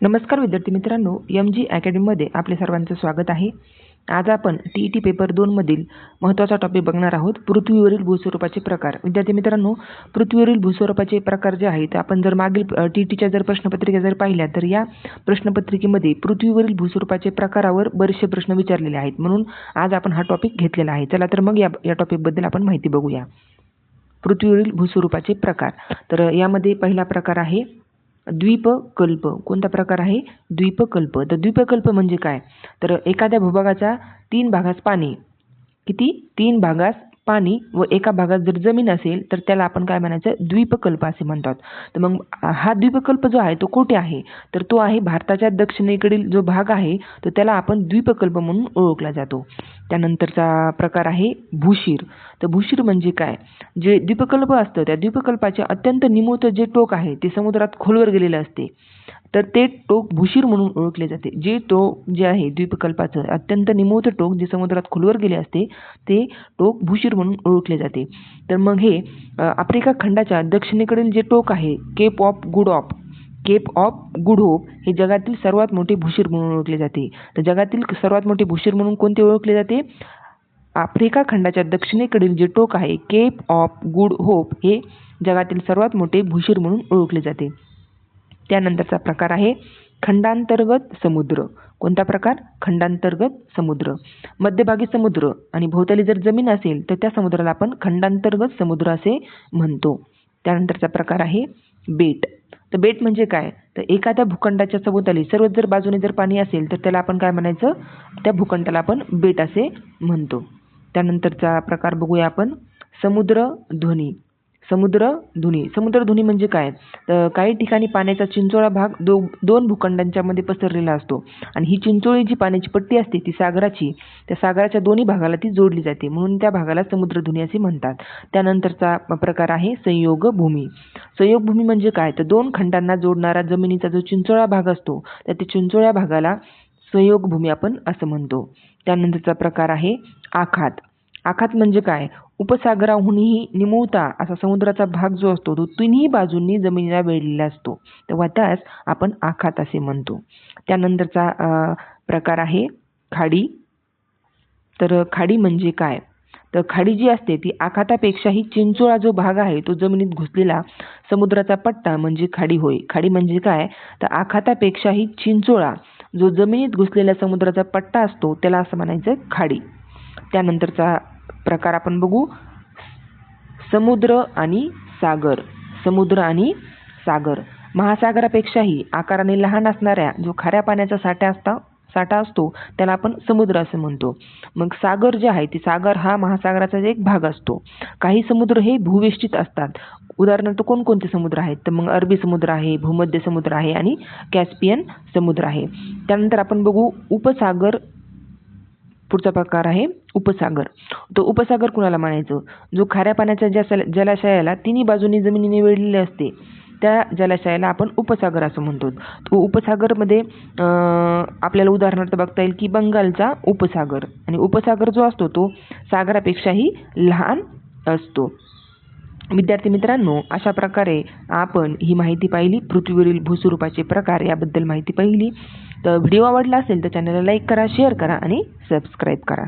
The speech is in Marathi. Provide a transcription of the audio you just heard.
नमस्कार विद्यार्थी मित्रांनो एम जी अकॅडमीमध्ये आपले सर्वांचं स्वागत आहे. आज आपण टी ई टी पेपर दोनमधील महत्त्वाचा टॉपिक बघणार आहोत पृथ्वीवरील भूस्वरूपाचे प्रकार. विद्यार्थी मित्रांनो पृथ्वीवरील भूस्वरूपाचे प्रकार जे आहेत आपण जर मागील टी ई टीच्या जर प्रश्नपत्रिका जर पाहिल्या तर या प्रश्नपत्रिकेमध्ये पृथ्वीवरील भूस्वरूपाचे प्रकारावर बरेचसे प्रश्न विचारलेले आहेत. म्हणून आज आपण हा टॉपिक घेतलेला आहे. चला तर मग या या टॉपिकबद्दल आपण माहिती बघूया. पृथ्वीवरील भूस्वरूपाचे प्रकार. तर यामध्ये पहिला प्रकार आहे द्वीपकल्प. कोणता प्रकार आहे? द्वीपकल्प. तर द्वीपकल्प म्हणजे काय? तर एखाद्या भूभागाच्या तीन भागास पाणी. किती? तीन भागास पाणी व एका भागात जर जमीन असेल तर त्याला आपण काय म्हणायचं? द्वीपकल्प असे म्हणतात. तर मग हा द्वीपकल्प जो आहे तो कुठे आहे? तर तो आहे भारताच्या दक्षिणेकडील जो भाग आहे तो त्याला आपण द्वीपकल्प म्हणून ओळखला जातो. त्यानंतरचा प्रकार आहे भूशीर तर भूशीर म्हणजे काय? जे द्वीपकल्प असतं त्या द्वीपकल्पाचे अत्यंत निमूळतं जे टोक आहे ते समुद्रात खोलवर गेलेलं असते. तर ते टोक भूशीर म्हणून ओळखले जाते. जे टोक जे आहे द्वीपकल्पाचं अत्यंत निमूळतं टोक जे समुद्रात खोलवर गेले असते ते टोक भूशीर म्हणून ओळखले जाते. तर मग हे आफ्रिका खंडाच्या दक्षिणेकडील जे टोक आहे Cape of Good of Cape of Good Hope हे जगातील सर्वात मोठे भूशीर म्हणून ओळखले जाते. तर जगातील सर्वात मोठे भूशीर म्हणून कोणते ओळखले जाते? आफ्रिका खंडाच्या दक्षिणेकडील जे टोक आहे केप ऑफ गुड होप हे जगातील सर्वात मोठे भूशीर म्हणून ओळखले जाते. त्यानंतरचा प्रकार आहे खंडांतर्गत समुद्र. कोणता प्रकार? खंडांतर्गत समुद्र. मध्यभागी समुद्र आणि भोवताली जर जमीन असेल तर त्या समुद्राला आपण खंडांतर्गत समुद्र असे म्हणतो. त्यानंतरचा प्रकार आहे बेट. तर बेट म्हणजे काय? तर एखाद्या भूखंडाच्या सभोवताली सर्व जर बाजूने जर पाणी असेल तर त्याला आपण काय म्हणायचं? त्या भूखंडाला आपण बेट असे म्हणतो. त्यानंतरचा प्रकार बघूया आपण. समुद्र समुद्रधुनी. समुद्र समुद्रधुनी म्हणजे काय? तर काही ठिकाणी पाण्याचा चिंचोळा भाग दो दोन भूखंडांच्या मध्ये पसरलेला असतो. आणि ही चिंचोळी जी पाण्याची पट्टी असते ती सागराची त्या सागराच्या दोन्ही भागाला ती जोडली जाते. म्हणून त्या भागाला समुद्रधुनी असे म्हणतात. त्यानंतरचा प्रकार आहे संयोग भूमी संयोग भूमी म्हणजे काय? तर दोन खंडांना जोडणारा जमिनीचा जो चिंचोळा भाग असतो तर त्या चिंचोळ्या भागाला संयोग भूमी आपण असं म्हणतो. त्यानंतरचा प्रकार आहे आखात. आखात म्हणजे काय? उपसागराहूनही निमुळता असा समुद्राचा भाग जो असतो तो तिन्ही बाजूंनी जमिनीला वेढलेला असतो. तेव्हा त्यास आपण आखात असे म्हणतो. त्यानंतरचा प्रकार आहे खाडी. तर खाडी म्हणजे काय? तर खाडी जी असते ती आखातापेक्षाही चिंचोळा जो भाग आहे तो जमिनीत घुसलेला समुद्राचा पट्टा म्हणजे खाडी होय. खाडी म्हणजे काय? तर आखातापेक्षाही चिंचोळा जो जमिनीत घुसलेला समुद्राचा पट्टा असतो त्याला असं म्हणायचं खाडी. त्यानंतरचा प्रकार आपण बघू. समुद्र आणि सागर. समुद्र आणि सागर. महासागरापेक्षाही आकाराने लहान असणाऱ्या जो खाऱ्या पाण्याचा साठा असता साठा असतो त्याला आपण समुद्र असं म्हणतो. मग सागर जे आहे ते सागर हा महासागराचा एक भाग असतो. काही समुद्र हे भूवेष्टित असतात. उदाहरणार्थ कोणकोणते समुद्र आहेत? तर मग अरबी समुद्र आहे भूमध्य समुद्र आहे आणि कॅस्पियन समुद्र आहे. त्यानंतर आपण बघू उपसागर पुढचा प्रकार आहे उपसागर. तो उपसागर कुणाला म्हणायचं जो खाऱ्या पाण्याच्या ज्या जलाशयाला तिन्ही बाजूनी जमिनीने वेढलेले असते त्या जलाशयाला आपण उपसागर असं म्हणतो. तो उपसागरमध्ये आपल्याला उदाहरणार्थ बघता येईल की बंगालचा उपसागर. आणि उपसागर जो असतो तो सागरापेक्षाही लहान असतो. विद्यार्थी मित्रांनो अशा प्रकारे आपण ही माहिती पाहिली. पृथ्वीवरील भूस्वरूपाचे प्रकार याबद्दल माहिती पाहिली. तर व्हिडिओ आवडला असेल तर चॅनलला लाईक करा शेअर करा आणि सबस्क्राईब करा.